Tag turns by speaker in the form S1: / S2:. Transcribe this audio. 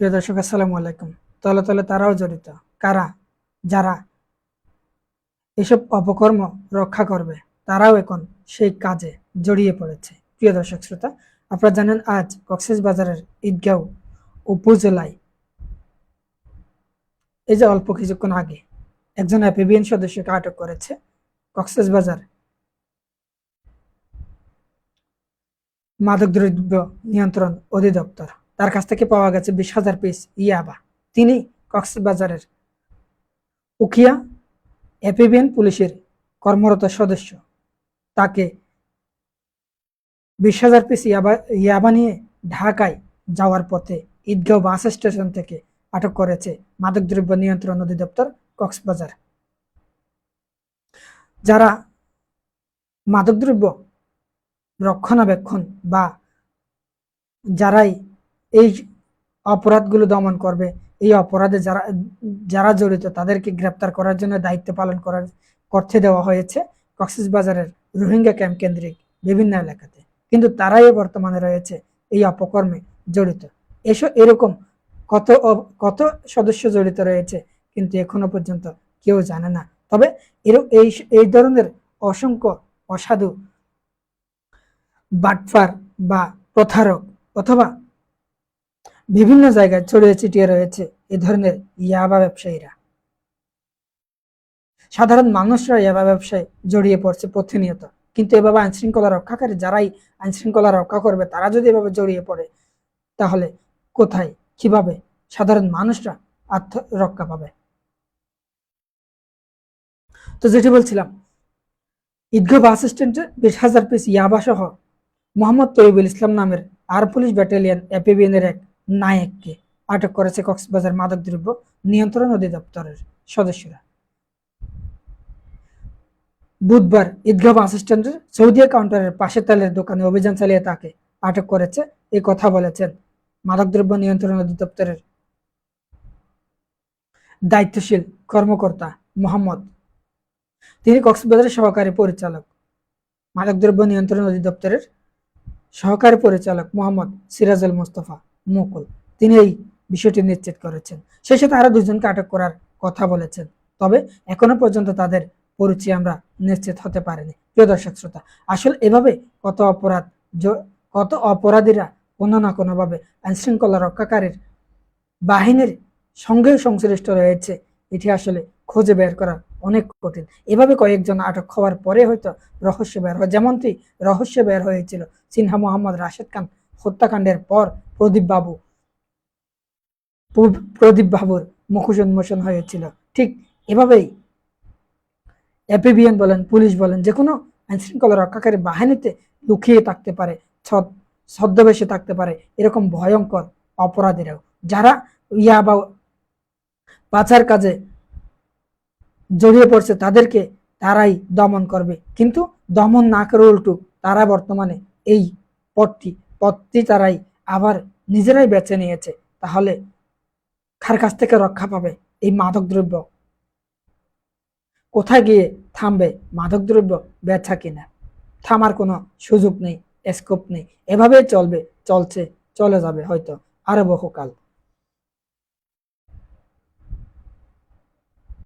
S1: প্রিয় দর্শক, আসসালামু আলাইকুম। তলে তলে তারাও জড়িত। কারা? যারা এসব অপকর্ম রক্ষা করবে, তারাও এখন সেই কাজে জড়িয়ে পড়েছে। প্রিয় দর্শক, শ্রোতা, আপনারা জানেন আজ কক্সেস বাজারের ঈদগাঁও উপজেলায়, এই যে অল্প কিছুক্ষণ আগে একজন অ্যাপিবিএন সদস্যকে আটক করেছে কক্সেস বাজার মাদকদ্রব্য নিয়ন্ত্রণ অধিদপ্তর। তার কাছ থেকে পাওয়া গেছে বিশ হাজার পিস ইয়াবা। তিনি কক্সবাজারের উকিয়া এপিবিএন পুলিশের কর্মরত সদস্য। তাকে বিশ হাজার পিস ইয়াবা ইয়াবা নিয়ে ঢাকায় যাওয়ার পথে ঈদগাঁও বাস স্টেশন থেকে আটক করেছে মাদকদ্রব্য নিয়ন্ত্রণ অধিদপ্তর কক্সবাজার। যারা মাদকদ্রব্য রক্ষণাবেক্ষণ বা যারাই এই অপরাধগুলো দমন করবে। এই অপরাধে যারা যারা জড়িত তাদেরকে গ্রেপ্তার করার জন্য দায়িত্ব পালন করার, করতে দেওয়া হয়েছে কক্সবাজারের রোহিঙ্গা ক্যাম্প কেন্দ্রিক বিভিন্ন এলাকাতে। কিন্তু তারাই বর্তমানে রয়েছে এই অপকর্মে জড়িত। এসব এরকম কত কত সদস্য জড়িত রয়েছে কিন্তু এখনও পর্যন্ত কেউ জানে না। তবে এই এই ধরনের অসংখ্য অসাধু বাটফার বা প্রথারক অথবা বিভিন্ন জায়গায় ছড়িয়ে ছিটিয়ে রয়েছে এ ধরনের ইয়াবা ব্যবসায়ীরা। সাধারণ মানুষরা ইয়াবা ব্যবসায় জড়িয়ে পড়ছে প্রতিনিয়ত। কিন্তু এভাবে আইন শৃঙ্খলা রক্ষাকারী যারাই আইন শৃঙ্খলা রক্ষা করবে, তারা যদি এভাবে জড়িয়ে পড়ে, তাহলে কোথায়, কীভাবে সাধারণ মানুষরা আত্মরক্ষা পাবে? তো যেটি বলছিলাম, ঈদগাহ বাস স্ট্যান্ডে বিশ হাজার পিস ইয়াবা সহ মোহাম্মদ তৈবুল ইসলাম নামের আর পুলিশ ব্যাটালিয়ন এপিবিএনের এক নায়ককে আটক করেছে কক্সবাজার মাদকদ্রব্য নিয়ন্ত্রণ অধিদপ্তরের সদস্যরা। বুধবার ঈদগাহ বাস স্ট্যান্ডের কাউন্টারের পাশে তেলের দোকানে অভিযান চালিয়ে তাকে আটক করেছে। এ কথা বলেছেন মাদকদ্রব্য নিয়ন্ত্রণ অধিদপ্তরের দায়িত্বশীল কর্মকর্তা মোহাম্মদ। তিনি কক্সবাজারের সহকারী পরিচালক, মাদকদ্রব্য নিয়ন্ত্রণ অধিদপ্তরের সহকারী পরিচালক মোহাম্মদ সিরাজুল মোস্তফা মুকুল। তিনি এই বিষয়টি নিশ্চিত করেছেন। সেই সাথে আরও দুজনকে আটক করার কথা বলেছেন। তবে এখনও পর্যন্ত তাদের পরিচয় আমরা নিশ্চিত হতে পারিনি। প্রিয় দর্শক শ্রোতা, আসলে এভাবে কত অপরাধ কত অপরাধীরা কোনো না কোনোভাবে আইন শৃঙ্খলা রক্ষাকারীর বাহিনীর সঙ্গে সংশ্লিষ্ট রয়েছে, এটি আসলে খুঁজে বের করা অনেক কঠিন। এভাবে কয়েকজন আটক হওয়ার পরে হয়তো রহস্য বের হয়। যেমনটি রহস্য বের হয়েছিল, সিনহা মোহাম্মদ রাশেদ খান হত্যাকাণ্ডের পর প্রদীপ বাবু। প্রদীপ বাবুর মুখোশ উন্মোচন হয়েছিল। ঠিক এভাবেই এপিবিএন বলেন, পুলিশ বলেন যে কোনো আইন শৃঙ্খলা রক্ষাকারী বাহিনীতে লুকিয়ে থাকতে পারে ছদ্মবেশে থাকতে পারে, এরকম ভয়ঙ্কর অপরাধীরাও। যারা ইয়া বা পাচার কাজে জড়িয়ে পড়ছে, তাদেরকে তারাই দমন করবে। কিন্তু দমন না করে উল্টু তারা বর্তমানে এই পথটি পথটি তারাই আবার নিজেরাই বেছে নিয়েছে, তাহলে কার কাছ থেকে রক্ষা পাবে এই মাদকদ্রব্য কোথায় গিয়ে থামবে মাদকদ্রব্য বেচা কিনা? থামার কোনো সুযোগ নেই স্কোপ নেই। এভাবে চলবে, চলছে, চলে যাবে হয়তো আরও বহুকাল।